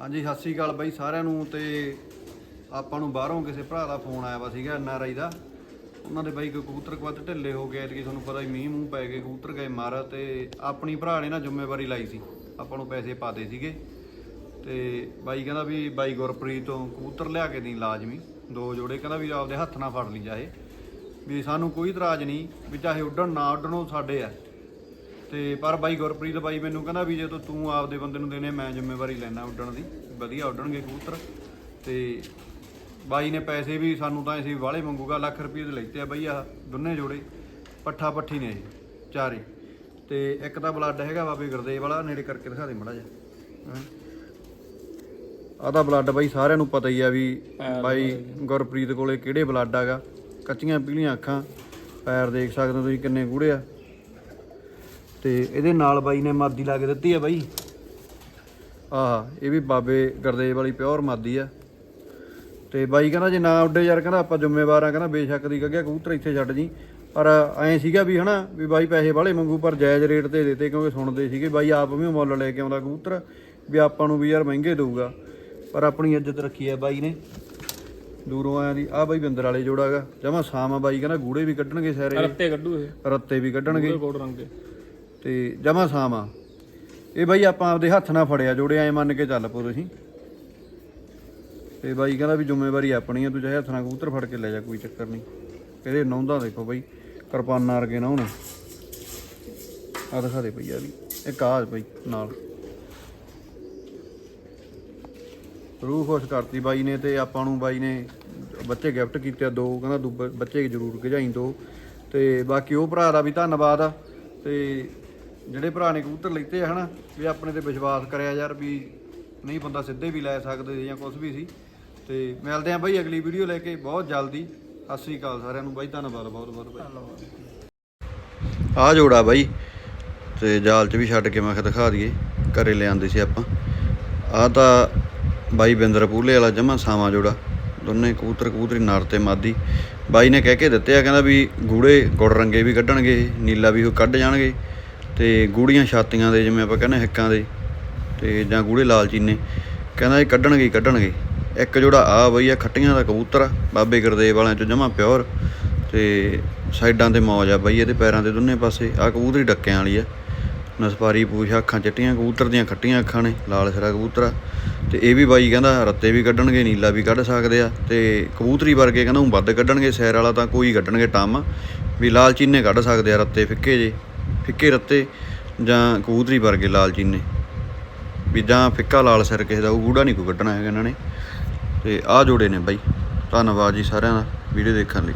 ਹਾਂਜੀ, ਸਤਿ ਸ੍ਰੀ ਅਕਾਲ ਬਾਈ ਸਾਰਿਆਂ ਨੂੰ ਤੇ ਆਪਾਂ ਨੂੰ ਬਾਹਰੋਂ ਕਿਸੇ ਭਰਾ ਦਾ ਫੋਨ ਆਇਆ ਵਾ ਸੀਗਾ ਐੱਨ ਆਰ ਆਈ ਦਾ। ਉਹਨਾਂ ਦੇ ਬਾਈ ਕਬੂਤਰ ਕਵੱਤ ਢਿੱਲੇ ਹੋ ਗਏ ਕਿ ਤੁਹਾਨੂੰ ਪਤਾ ਹੀ ਮੀਂਹ ਮੂੰਹ ਪੈ ਗਏ, ਕਬੂਤਰ ਗਏ ਮਰ ਤੇ ਆਪਣੀ ਭਰਾ ਨੇ ਨਾ ਜ਼ਿੰਮੇਵਾਰੀ ਲਾਈ ਸੀ। ਆਪਾਂ ਨੂੰ ਪੈਸੇ ਪਾਦੇ ਸੀਗੇ। ਤੇ ਬਾਈ ਕਹਿੰਦਾ ਵੀ ਬਾਈ ਗੁਰਪ੍ਰੀਤ ਤੋਂ ਕਬੂਤਰ ਲਿਆ ਕੇ ਨਹੀਂ ਲਾਜ਼ਮੀ, ਦੋ ਜੋੜੇ, ਕਹਿੰਦਾ ਵੀ ਆਪਦੇ ਹੱਥ ਨਾਲ ਫੜ ਲਈ ਜਾਏ। ਵੀ ਸਾਨੂੰ ਕੋਈ ਇਤਰਾਜ਼ ਨਹੀਂ, ਵੀ ਚਾਹੇ ਉੱਡਣ ਨਾ ਉੱਡਣ ਉਹ ਸਾਡੇ ਆ। ਤੇ ਪਰ ਬਾਈ ਗੁਰਪ੍ਰੀਤ ਬਾਈ ਮੈਨੂੰ ਕਹਿੰਦਾ ਵੀ ਜੇ ਤੂੰ ਆਪਦੇ ਬੰਦੇ ਨੂੰ ਦੇਣੇ ਮੈਂ ਜ਼ਿੰਮੇਵਾਰੀ ਲੈਣਾ ਉੱਡਣ ਦੀ। ਵਧੀਆ ਉੱਡਣਗੇ ਕਬੂਤਰ। ਤੇ ਬਾਈ ਨੇ ਪੈਸੇ ਵੀ ਸਾਨੂੰ ਤਾਂ ਅਸੀਂ ਵਾਲੇ ਮੰਗੂਗਾ ਲੱਖ ਰੁਪਏ ਦੇ ਲੈਤੇ ਆ ਬਾਈ ਆ ਦੋਨੇ ਜੋੜੇ। ਪੱਠਾ ਪੱਠੀ ਨੇ ਇਹ ਚਾਰੇ। ਤੇ ਇੱਕ ਤਾਂ ਬਲੱਡ ਹੈਗਾ ਬਾਬੇ ਗੁਰਦੇਵ ਵਾਲਾ ਨੇੜੇ ਕਰਕੇ ਦਿਖਾ ਦੇ ਮੜਾ ਜਾ ਆਹ ਤਾਂ ਬਲੱਡ ਬਾਈ ਸਾਰਿਆਂ ਨੂੰ ਪਤਾ ਹੀ ਆ ਵੀ ਬਾਈ ਗੁਰਪ੍ਰੀਤ ਕੋਲੇ ਕਿਹੜੇ ਬਲੱਡ ਆਗਾ ਕੱਚੀਆਂ ਪੀਲੀਆਂ ਅੱਖਾਂ। ਪੈਰ ਦੇਖ ਸਕਦੇ ਹੋ ਤੁਸੀਂ ਕਿੰਨੇ ਗੂੜੇ ਆ। ਤੇ ਇਹਦੇ ਨਾਲ ਬਾਈ ਨੇ ਮਾਦੀ ਲਾ ਕੇ ਦਿੱਤੀ ਆ ਬਾਈ। ਆਹ ਇਹ ਵੀ ਬਾਬੇ ਗੁਰਦੇਵ ਵਾਲੀ ਪਿਓਰ ਮਾਦੀ ਆ। ਤੇ ਬਾਈ ਕਹਿੰਦਾ ਜੇ ਨਾ ਉੱਡੇ ਯਾਰ ਕਹਿੰਦਾ ਆਪਾਂ ਜ਼ਿੰਮੇਵਾਰ ਆ ਕਹਿੰਦਾ ਬੇਸ਼ੱਕ ਦੀ ਗੱਗਿਆ ਕਬੂਤਰ ਇੱਥੇ ਛੱਡ ਜੀ। ਪਰ ਐਂ ਸੀਗਾ ਵੀ ਹਨਾ ਵੀ ਬਾਈ ਪੈਸੇ ਵਾਲੇ ਮੰਗੂ ਪਰ ਜਾਇਜ਼ ਰੇਟ ਤੇ ਦਿੱਤੇ ਕਿਉਂਕਿ ਸੁਣਦੇ ਸੀਗੇ ਬਾਈ ਆਪ ਵੀ ਮੁੱਲ ਲੈ ਕੇ ਆਉਂਦਾ ਕਬੂਤਰ ਵੀ ਆਪਾਂ ਨੂੰ ਵੀ ਯਾਰ ਮਹਿੰਗੇ ਦਊਗਾ। ਪਰ ਆਪਣੀ ਇੱਜ਼ਤ ਰੱਖੀ ਆ ਬਾਈ ਨੇ। ਦੂਰੋਂ ਆਇਆ ਦੀ ਆ ਬਾਈ ਬਿੰਦਰ ਵਾਲੇ ਜੋੜਾਗਾ ਜਮਾ ਸਾਮ ਬਾਈ ਕਹਿੰਦਾ ਗੂੜੇ ਵੀ ਕੱਢਣਗੇ ਸਾਰੇ। ਰੱਤੇ ਕੱਢੂ ਇਹ। ਰੱਤੇ ਵੀ ਕੱਢਣਗੇ। ਕੋਟ ਰੰਗ ਦੇ। ਤੇ ਜਮਾ ਸਾਮਾ ਇਹ ਬਾਈ ਆਪਾਂ ਆਪਦੇ ਹੱਥ ਨਾਲ ਫੜਿਆ ਜੋੜੇ ਐ ਮੰਨ ਕੇ ਚੱਲ ਪੋ ਤੁਸੀਂ। ਤੇ ਬਾਈ ਕਹਿੰਦਾ ਵੀ ਜ਼ਿੰਮੇਵਾਰੀ ਆਪਣੀ ਆ, ਤੂੰ ਚਾਹੇ ਹੱਥ ਨਾਲ ਕਬੂਤਰ ਫੜ ਕੇ ਲੈ ਜਾ, ਕੋਈ ਚੱਕਰ ਨਹੀਂ। ਇਹਦੇ ਨੌਂਦਾ ਦੇਖੋ ਬਾਈ, ਕਿਰਪਾਨਾਂ ਵਰਗੇ ਨਾ। ਉਹਨੇ ਆ ਦਿਖਾ ਦੇ ਪਈ ਵੀ। ਇਹ ਕਾਜ ਬਾਈ, ਨਾਲ। ਰੂਹ ਖੁਸ਼ ਕਰਤੀ ਬਾਈ ਨੇ ਤੇ ਆਪਾਂ ਨੂੰ ਬਾਈ ਨੇ ਬੱਚੇ ਗਿਫਟ ਕੀਤੇ ਆ ਦੋ, ਕਹਿੰਦਾ ਦੋ ਬੱਚੇ ਜ਼ਰੂਰ ਗਜਾਈ ਦੋ। ਤੇ ਬਾਕੀ ਉਹ ਭਰਾ ਦਾ ਵੀ ਧੰਨਵਾਦ ਆ। ਤੇ ਜਿਹੜੇ ਭਰਾ ਨੇ ਕਬੂਤਰ ਲੈਤੇ ਆ ਹਨਾ, ਵੀ ਆਪਣੇ ਤੇ ਵਿਸ਼ਵਾਸ ਕਰਿਆ ਯਾਰ ਵੀ ਨਹੀਂ ਬੰਦਾ ਸਿੱਧੇ ਵੀ ਲੈ ਸਕਦੇ ਜਾਂ ਕੁਝ ਵੀ ਸੀ। ਤੇ ਮਿਲਦੇ ਆ ਬਾਈ ਅਗਲੀ ਵੀਡੀਓ ਲੈ ਕੇ, ਬਹੁਤ ਜਲਦੀ। ਸਤਿ ਸ੍ਰੀ ਅਕਾਲ ਸਾਰਿਆਂ ਨੂੰ ਬਾਈ, ਧੰਨਵਾਦ, ਬਹੁਤ ਬਹੁਤ ਬਾਈ। ਆ ਜੋੜਾ ਬਾਈ, ਤੇ ਜਾਲ 'ਚ ਵੀ ਛੱਡ ਕੇ ਮੈਂ ਕਿਹਾ ਦਿਖਾ ਦਈਏ, ਘਰੇ ਲਿਆਂਦੇ ਸੀ ਆਪਾਂ। ਆ ਤਾਂ ਬਾਈ ਬਿੰਦਰ ਪੂਲੇ ਵਾਲਾ ਜਮਾ ਸਾਵਾ ਜੋੜਾ, ਦੋਨੇ ਕਬੂਤਰ ਕਬੂਤਰੀ ਨਰ ਤੇ ਮਾਦੀ। ਬਾਈ ਨੇ ਕਹਿ ਕੇ ਦਿੱਤੇ ਆ, ਕਹਿੰਦਾ ਵੀ ਗੂੜੇ ਗੁੜ ਰੰਗੇ ਵੀ ਕੱਢਣਗੇ, ਨੀਲਾ ਵੀ ਉਹ ਕੱਢ ਜਾਣਗੇ। ਤੇ ਗੂੜੀਆਂ ਛਾਤੀਆਂ ਦੇ, ਜਿਵੇਂ ਆਪਾਂ ਕਹਿੰਦੇ ਹਿੱਕਾਂ ਦੇ, ਤੇ ਜਾਂ ਗੂੜੇ ਲਾਲ ਚੀਨੇ, ਕਹਿੰਦਾ ਇਹ ਕੱਢਣਗੇ ਹੀ ਕੱਢਣਗੇ। ਇੱਕ ਜੋੜਾ ਆ ਬਈ ਆ ਖੱਟੀਆਂ ਦਾ ਕਬੂਤਰ ਆ, ਬਾਬੇ ਗੁਰਦੇਵ ਵਾਲਿਆਂ ਚੋਂ ਜਮਾ ਪਿਓਰ। ਤੇ ਸਾਈਡਾਂ ਤੇ ਮੌਜ ਆ ਬਈ, ਇਹਦੇ ਪੈਰਾਂ ਦੇ ਦੋਨੇ ਪਾਸੇ ਆ ਕਬੂਤਰੀ ਡੱਕਿਆਂ ਵਾਲੀ ਆ। ਨਸਪਾਰੀ ਪੂਛ, ਅੱਖਾਂ ਚਿੱਟੀਆਂ, ਕਬੂਤਰ ਦੀਆਂ ਖੱਟੀਆਂ ਅੱਖਾਂ ਨੇ, ਲਾਲ ਸਿਰਾ ਕਬੂਤਰ ਆ। ਤੇ ਇਹ ਵੀ ਬਾਈ ਕਹਿੰਦਾ ਰੱਤੇ ਵੀ ਕੱਢਣਗੇ, ਨੀਲਾ ਵੀ ਕੱਢ ਸਕਦੇ ਆ। ਤੇ ਕਬੂਤਰੀ ਵਰਗੇ ਕਹਿੰਦਾ ਉਹ ਵੱਧ ਕੱਢਣਗੇ ਸੈਰ ਵਾਲਾ ਤਾਂ ਕੋਈ ਕੱਢਣਗੇ ਟਾਮ। ਵੀ ਲਾਲ ਚੀਨੇ ਕੱਢ ਸਕਦੇ ਆ, ਰੱਤੇ ਫਿੱਕੇ ਜੇ। ਫਿੱਕੇ ਰੱਤੇ ਜਾਂ ਕਬੂਤਰੀ ਵਰਗੇ ਲਾਲ ਚੀਨੇ। ਵੀ ਜਾਂ ਫਿੱਕਾ ਲਾਲ ਸਿਰ ਕਿਸੇ ਦਾ, ਉਹ ਗੂੜਾ ਨਹੀਂ ਕੋਈ ਕੱਢਣਾ ਹੈਗਾ ਇਹਨਾਂ ਨੇ। ਤੇ ਆਹ ਜੋੜੇ ਨੇ ਬਾਈ। ਧੰਨਵਾਦ ਜੀ ਸਾਰਿਆਂ ਦਾ ਵੀਡੀਓ ਦੇਖਣ ਲਈ।